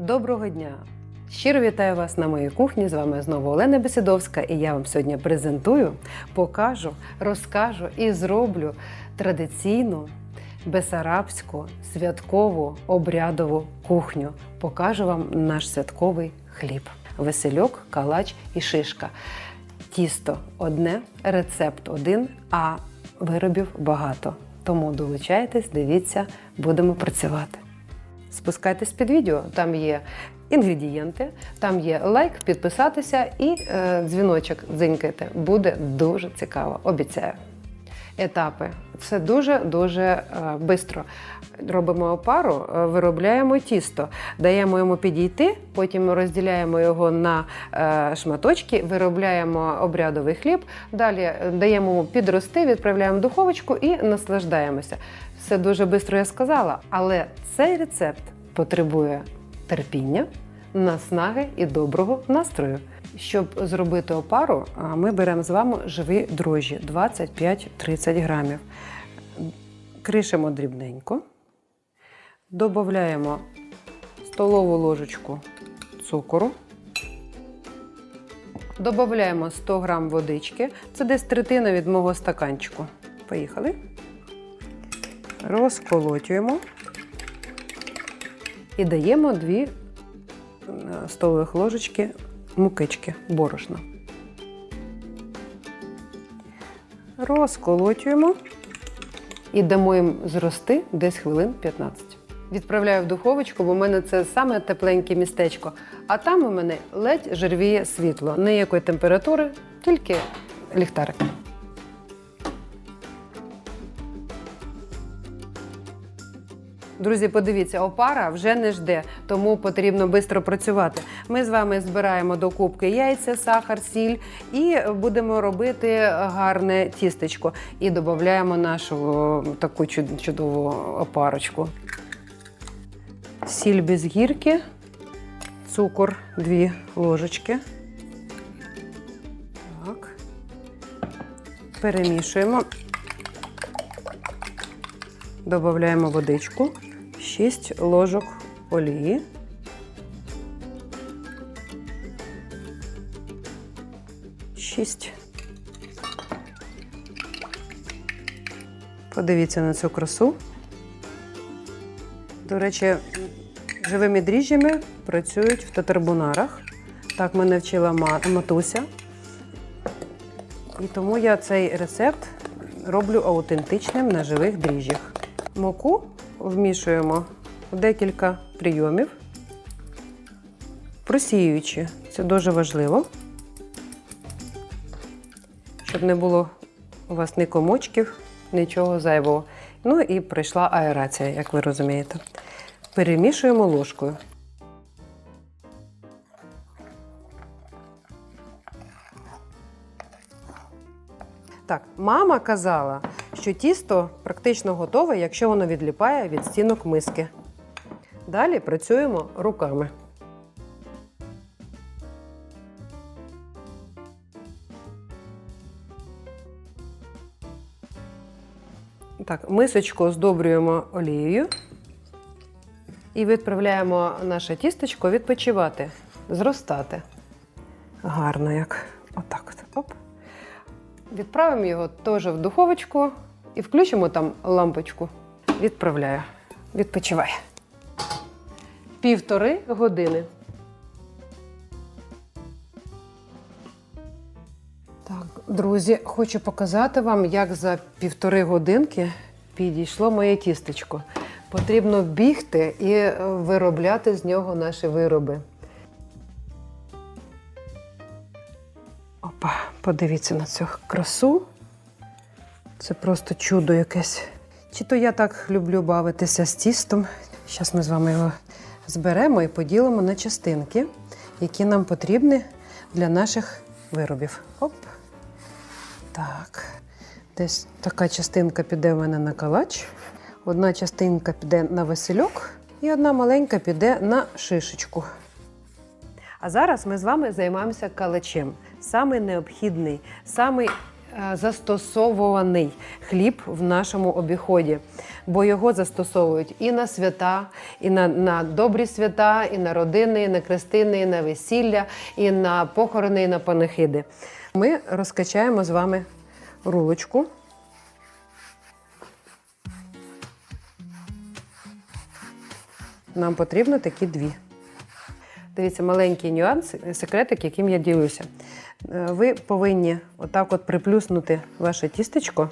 Доброго дня! Щиро вітаю вас на моїй кухні. З вами знову Олена Бесідовська, і я вам сьогодні презентую, покажу, розкажу і зроблю традиційну бесарабську святкову обрядову кухню. Покажу вам наш святковий хліб: весельок, калач і шишка. Тісто одне, рецепт один, а виробів багато. Тому долучайтесь, дивіться, будемо працювати. Спускайтесь під відео, там є інгредієнти, там є лайк, підписатися і е, дзвіночок дзинькайте. Буде дуже цікаво, обіцяю. Етапи. Це дуже-дуже швидко. Робимо опару, е, виробляємо тісто, даємо йому підійти, потім розділяємо його на е, шматочки, виробляємо обрядовий хліб, далі е, даємо йому підрости, відправляємо в духовочку і наслаждаємося. Все дуже швидко я сказала, але цей рецепт потребує терпіння, наснаги і доброго настрою. Щоб зробити опару, ми беремо з вами живі дрожжі 25-30 грамів. Кришимо дрібненько, додаємо столову ложечку цукору, додаємо 100 грам водички, це десь третина від мого стаканчику. Поїхали. Розколотюємо і даємо 2 столових ложечки мукички, борошна. Розколотюємо і дамо їм зрости десь хвилин 15. Відправляю в духовочку, бо в мене це саме тепленьке містечко. А там у мене ледь жервіє світло. Ніякої температури, тільки ліхтарик. Друзі, подивіться, опара вже не жде, тому потрібно швидко працювати. Ми з вами збираємо до кубки яйця, сахар, сіль і будемо робити гарне тістечко. І додаємо нашу таку чудову опарочку. Сіль без гірки, цукор 2 ложечки. Так. Перемішуємо. Додаємо водичку, 6 ложок олії. Шість. Подивіться на цю красу. До речі, живими дріжджами працюють в татарбунарах. Так мене вчила матуся. І тому я цей рецепт роблю аутентичним на живих дріжджах. Муку вмішуємо декілька прийомів, просіюючи. Це дуже важливо, щоб не було у вас ні комочків, нічого зайвого. Ну і прийшла аерація, як ви розумієте. Перемішуємо ложкою. Так, мама казала, що тісто практично готове, якщо воно відліпає від стінок миски. Далі працюємо руками. Так, мисочку оздоблюємо олією і відправляємо наше тістечко відпочивати, зростати. Гарно як. Отак от. Оп. Відправимо його теж в духовочку і включимо там лампочку. Відправляю. Відпочивай. Півтори години. Так, друзі, хочу показати вам, як за півтори годинки підійшло моє тістечко. Потрібно бігти і е, виробляти з нього наші вироби. Подивіться на цю красу. Це просто чудо якесь. Чи то я так люблю бавитися з тістом. Зараз ми з вами його зберемо і поділимо на частинки, які нам потрібні для наших виробів. Оп. Так. Десь така частинка піде в мене на калач, одна частинка піде на весельок і одна маленька піде на шишечку. А зараз ми з вами займаємося калачем. Самий необхідний, самий е, застосовуваний хліб в нашому обіході, бо його застосовують і на свята, і на, на добрі свята, і на родини, і на крестини, і на весілля, і на похорони, і на панихиди. Ми розкачаємо з вами рулочку. Нам потрібно такі дві. Дивіться, маленький нюанс, секретик, яким я ділюся. Е, Ви повинні отак от приплюснути ваше тістечко,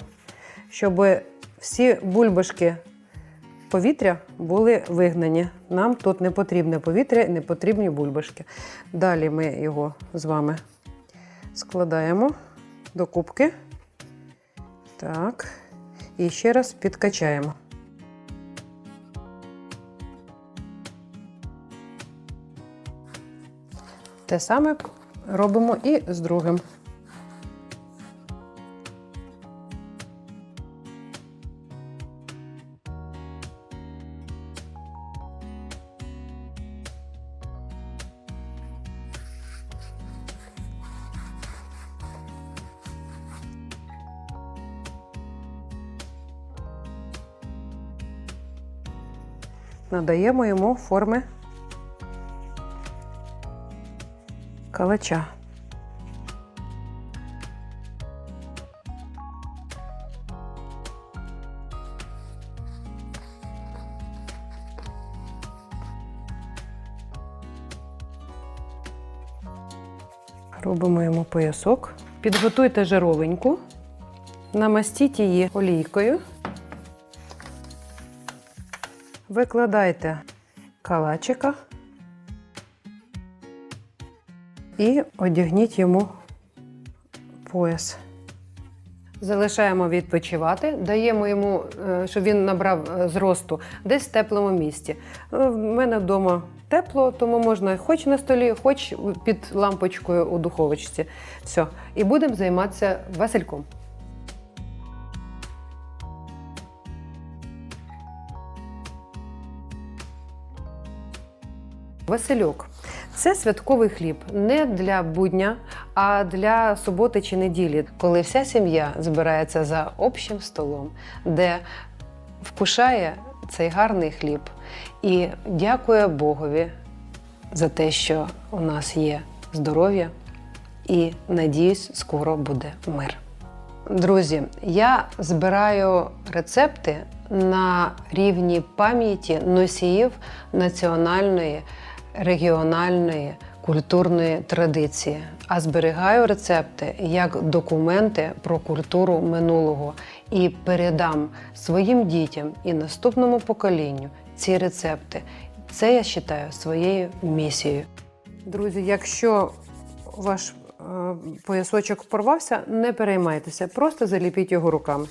щоб всі бульбашки повітря були вигнані. Нам тут не потрібне повітря, і не потрібні бульбашки. Далі ми його з вами складаємо до кубки. Так. І ще раз підкачаємо. Те саме робимо і з другим. Надаємо йому форми калача. Робимо йому поясок. Підготуйте жировеньку, намастіть її олійкою. Викладайте калачика і одягніть йому пояс. Залишаємо відпочивати, даємо йому, е, щоб він набрав е, зросту десь в теплому місці. Е, В мене вдома тепло, тому можна хоч на столі, хоч під лампочкою у духовочці. Все. І будемо займатися васильком. Васильок це святковий хліб не для будня, а для суботи чи неділі, коли вся сім'я збирається за общим столом, де вкушає цей гарний хліб і дякує Богові за те, що у нас є здоров'я, і надіюсь, скоро буде мир. Друзі, я збираю рецепти на рівні пам'яті носіїв національної, регіональної культурної традиції, а зберігаю рецепти як документи про культуру минулого і передам своїм дітям і наступному поколінню ці рецепти. Це я вважаю своєю місією. Друзі, якщо ваш е, поясочок порвався, не переймайтеся, просто заліпіть його руками.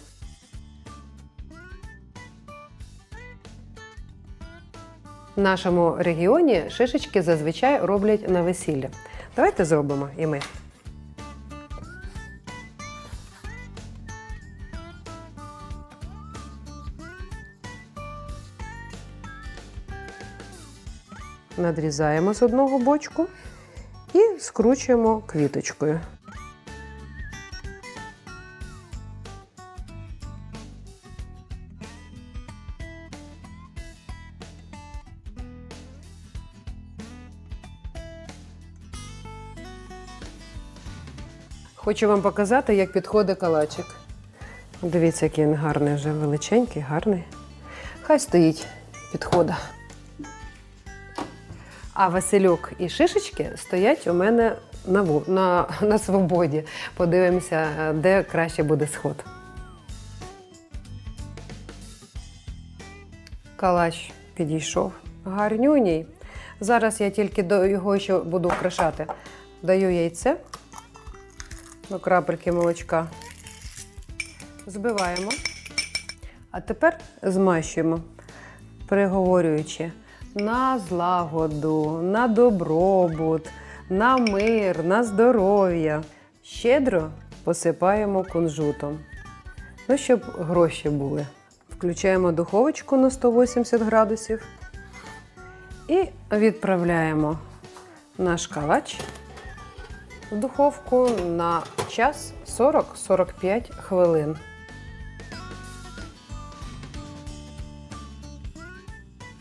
В нашому регіоні шишечки зазвичай роблять на весілля. Давайте зробимо і ми. Надрізаємо з одного бочку і скручуємо квіточкою. Хочу вам показати, як підходить калачик. Дивіться, який він гарний, вже величенький, гарний. Хай стоїть, підхода. А Васильок і шишечки стоять у мене на, на, на свободі. Подивимося, де краще буде сход. Калач підійшов. Гарнюній. Зараз я тільки до його ще буду вкрашати. Даю яйце до крапельки молочка. Збиваємо. А тепер змащуємо, приговорюючи на злагоду, на добробут, на мир, на здоров'я. Щедро посипаємо кунжутом. Ну, щоб гроші були. Включаємо духовочку на 180 градусів і відправляємо наш калач в духовку на час 40-45 хвилин.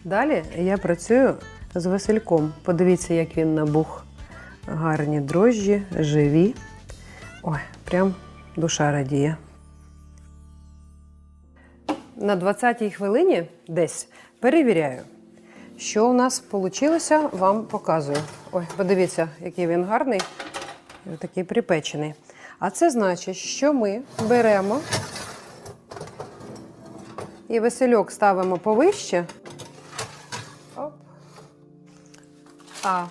Далі я працюю з васильком. Подивіться, як він набух. Гарні дрожжі, живі. Ой, прям душа радіє. На 20-й хвилині десь перевіряю, що у нас вийшло, вам показую. Ой, подивіться, який він гарний, такий припечений. А це значить, що ми беремо і весельок ставимо повище. Оп. А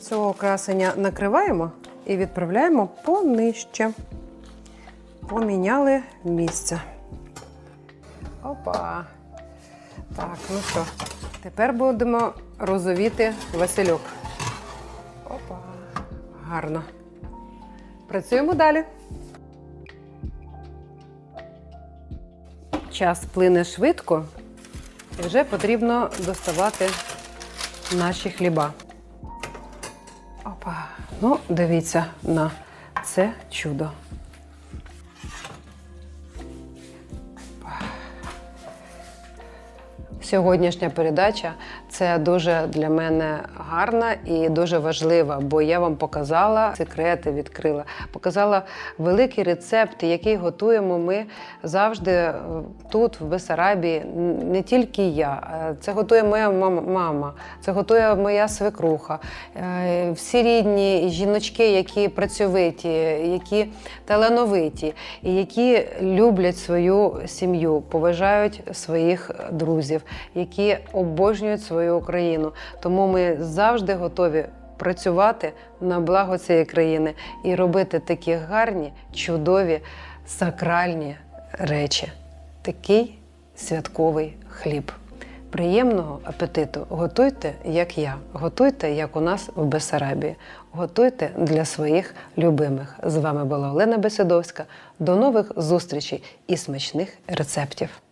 цього красення накриваємо і відправляємо понижче. Поміняли місце. Опа. Так, ну що, тепер будемо розовіти васильок. Гарно. Працюємо далі. Час плине швидко, і вже потрібно доставати наші хліба. Опа. Ну, дивіться на це чудо. Сьогоднішня передача це дуже для мене гарна і дуже важлива, бо я вам показала секрети, відкрила, показала великий рецепт, який готуємо ми завжди е, тут, в Бесарабії. Не тільки я, е, це готує моя мама- це готує моя свекруха, е, всі рідні жіночки, які працьовиті, які талановиті, які люблять свою сім'ю, поважають своїх друзів, які обожнюють свою Україну. Тому ми завжди готові працювати на благо цієї країни і робити такі гарні, чудові, сакральні речі. Такий святковий хліб. Приємного апетиту! Готуйте, як я. Готуйте, як у нас в Бесарабії. Готуйте для своїх любимих. З вами була Олена Бесидовська. До нових зустрічей і смачних рецептів!